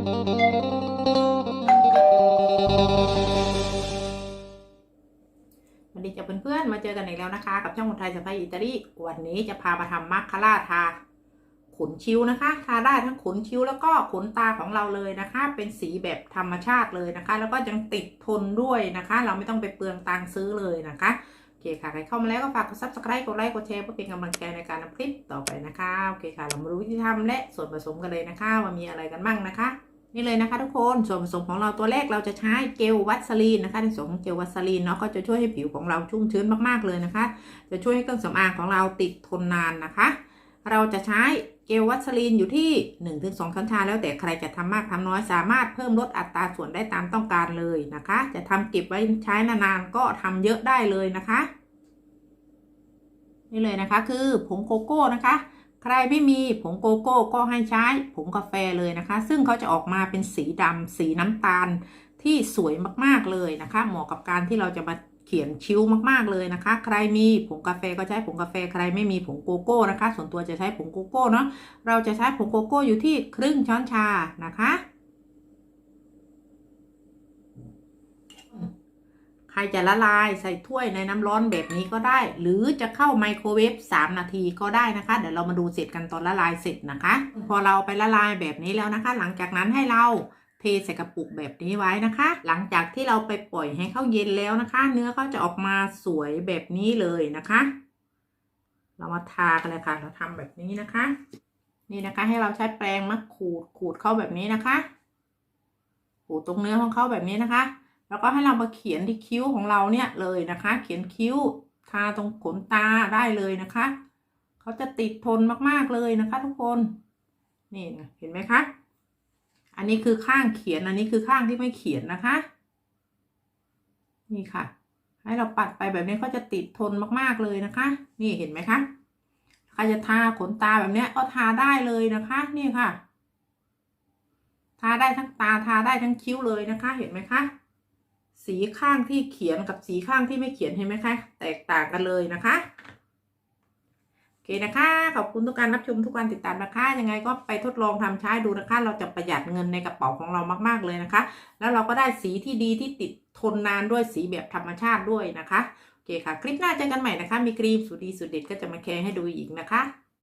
วันนี้จะเพื่อนๆมาเจอกันอีกแล้วนะคะ กับช่องคนไทยสะปาอิตาลีวันนี้จะพามาทำมัคคาร่าทาขนชิ้วนะคะ ทาได้ทั้งขนชิ้วแล้วก็ขนตาของเราเลยนะคะ เป็นสีแบบธรรมชาติเลยนะคะ แล้วก็ยังติดทนด้วยนะคะ เราไม่ต้องไปเปลืองตังซื้อเลยนะคะโอเคค่ะใครเข้ามาแล้วก็ฝากกดซับสไครต์กดไลค์กดแชร์เพื่อเป็นกำลังใจในการนำคลิปต่อไปนะคะโอเคค่ะเรามารู้ที่ทำและส่วนผสมกันเลยนะคะว่ามีอะไรกันบ้างนะคะ นี่เลยนะคะทุกคนส่วนผสมของเราตัวแรกเราจะใช้เจลวัสลีนนะคะในส่วนของเจลวัสลีนเนาะก็จะช่วยให้ผิวของเราชุ่มชื้นมากๆเลยนะคะ จะช่วยให้เครื่องสำอางของเราติดทนนานนะคะ เราจะใช้เจลวัสลีนอยู่ที่ 1-2ช้อนชาแล้วแต่ใครจะทำมากทำน้อยสามารถเพิ่มลดอัตราส่วนได้ตามต้องการเลยนะคะ จะทำเก็บไว้ใช้นานๆก็ทำเยอะได้เลยนะคะ นี่เลยนะคะคือผงโกโก้นะคะ ใครไม่มีผงโกโก้ก็ให้ใช้ผงกาแฟเลยนะคะ ซึ่งเขาจะออกมาเป็นสีดำสีน้ำตาลที่สวยมากๆเลยนะคะ เหมาะกับการที่เราจะมาเขียนคิ้วมากๆเลยนะคะ ใครมีผงกาแฟก็ใช้ผงกาแฟใครไม่มีผงโกโก้นะคะ ส่วนตัวจะใช้ผงโกโก้เนาะเราจะใช้ผงโกโก้อยู่ที่ครึ่งช้อนชานะคะ ใค รจะละลายใส่ถ้วยในน้ำร้อนแบบนี้ก็ได้ หรือจะเข้าไมโครเวฟ3 นาทีก็ได้นะคะ เดี๋ยวเรามาดูเสร็จกันตอนละลายเสร็จนะคะ พอเราไปละลายแบบนี้แล้วนะคะ หลังจากนั้นให้เราเทใส่กระปุกแบบนี้ไว้นะคะ หลังจากที่เราไปปล่อยให้เขาเย็นแล้วนะคะ เนื้อเขาจะออกมาสวยแบบนี้เลยนะคะ เรามาทากันเลยค่ะ เราทำแบบนี้นะคะ นี่นะคะ ให้เราใช้แปรงมาขูดขูดเข้าแบบนี้นะคะ ขูดตรงเนื้อของเขาแบบนี้นะคะ แล้วก็ให้เรามาเขียนที่คิ้วของเราเนี่ยเลยนะคะ เขียนคิ้วทาตรงขนตาได้เลยนะคะ เขาจะติดทนมากๆเลยนะคะ ทุกคน นี่เห็นไหมคะ อันนี้คือข้างเขียน อันนี้คือข้างที่ไม่เขียนนะคะ นี่ค่ะ ให้เราปัดไปแบบนี้เขาจะติดทนมากๆเลยนะคะ นี่เห็นไหมคะใครจะทาขนตาแบบนี้ก็ทาได้เลยนะคะ นี่ค่ะ ทาได้ทั้งตาทาได้ทั้งคิ้วเลยนะคะ เห็นไหมคะ สีข้างที่เขียนกับสีข้างที่ไม่เขียนเห็นไหมคะ แตกต่างกันเลยนะคะโอเคนะคะขอบคุณทุกการรับชมทุกการติดตามนะคะ ยังไงก็ไปทดลองทำใช้ดูนะคะ เราจะประหยัดเงินในกระเป๋าของเรามากๆเลยนะคะ แล้วเราก็ได้สีที่ดีที่ติดทนนานด้วยสีแบบธรรมชาติด้วยนะคะโอเคค่ะ คลิปหน้าเจอกันใหม่นะคะ มีครีมสูตรดีสูตรเด็ดก็จะมาแชร์ให้ดูอีกนะคะ